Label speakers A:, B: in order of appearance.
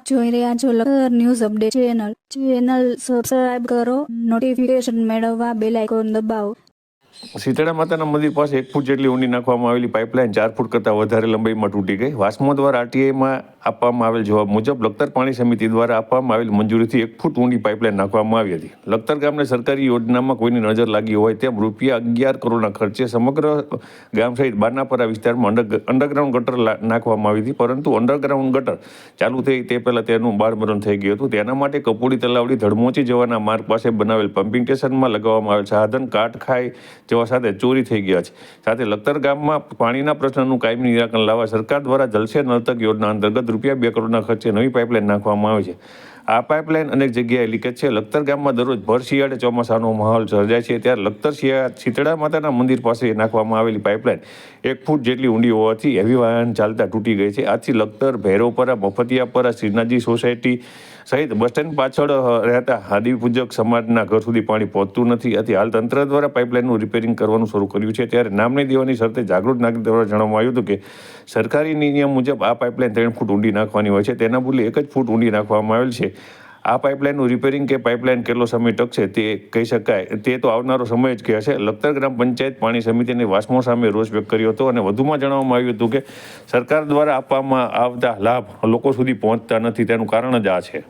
A: આપ જોઈ રહ્યા છો લખર news update channel. Channel subscribe કરો. નોટિફિકેશન મેળવવા બેલ આઇકોન દબાવો.
B: શીતળા માતાના મંદિર પાસે એક ફૂટ જેટલી ઊંડી નાખવામાં આવેલી પાઇપલાઇન ચાર ફૂટ કરતાં વધારે લંબાઈમાં તૂટી ગઈ. વાસ્મો દ્વારા આરટીઆઈમાં આપવામાં આવેલ જવાબ મુજબ લખતર પાણી સમિતિ દ્વારા આપવામાં આવેલ મંજૂરીથી એક ફૂટ ઊંડી પાઇપલાઇન નાખવામાં આવી હતી. લખતર ગામને સરકારી યોજનામાં કોઈની નજર લાગી હોય તેમ રૂપિયા અગિયાર કરોડના ખર્ચે સમગ્ર ગામ સહિત બારનાપરા વિસ્તારમાં અંડર અંડરગ્રાઉન્ડ ગટર નાખવામાં આવી હતી. પરંતુ અંડરગ્રાઉન્ડ ગટર ચાલુ થઈ તે પહેલાં તેનું બાળમરણ થઈ ગયું હતું. તેના માટે કપૂડી તલાવડી, ધડમોચી જવાના માર્ગ પાસે બનાવેલ પમ્પિંગ સ્ટેશનમાં લગાવવામાં આવેલ સાધન, કાટ ખાઈ જવા સાથે ચોરી થઈ ગયા છે. સાથે લખતર ગામમાં પાણીના પ્રશ્નનું કાયમી નિરાકરણ લાવવા સરકાર દ્વારા જલસે નર્તક યોજના અંતર્ગત રૂપિયા બે કરોડના ખર્ચે નવી પાઇપલાઇન નાખવામાં આવે છે. આ પાઇપલાઇન અનેક જગ્યાએ લીકેજ છે. લખતર ગામમાં દરરોજ ભર શિયાળે ચોમાસાનો માહોલ સર્જાય છે. ત્યારે લખતર શિયાળ શીતળા માતાના મંદિર પાસે નાખવામાં આવેલી પાઇપલાઇન એક ફૂટ જેટલી ઊંડી હોવાથી હેવી વાહન ચાલતા તૂટી ગઈ છે. આથી લખતર, ભૈરવપરા, મફતિયાપરા, શ્રીનાથજી સોસાયટી સહિત બસ સ્ટેન્ડ પાછળ રહેતા હાદિપૂજક પૂજક સમાજના ઘર સુધી પાણી પહોંચતું નથી. આથી હાલ તંત્ર દ્વારા પાઇપલાઇનનું રિપેરિંગ કરવાનું શરૂ કર્યું છે. ત્યારે નામની દેવાની શરતે જાગૃત નાગરિક દ્વારા જણાવવામાં આવ્યું હતું કે સરકારી નિયમ મુજબ આ પાઇપલાઇન ત્રણ ફૂટ ઊંડી નાખવાની હોય છે. તેના બદલે એક જ ફૂટ ઊંડી નાખવામાં આવેલ છે. આ પાઇપલાઇનનું રિપેરિંગ કે પાઇપલાઇન કેટલો સમય ટકશે તે કહી શકાય. તે તો આવનારો સમય જ કહેશે. લખતર ગ્રામ પંચાયત પાણી સમિતિને વાસ્મો સામે રોષ વ્યક્ત કર્યો હતો અને વધુમાં જણાવવામાં આવ્યું હતું કે સરકાર દ્વારા આપવામાં આવતા લાભ લોકો સુધી પહોંચતા નથી. તેનું કારણ જ આ છે.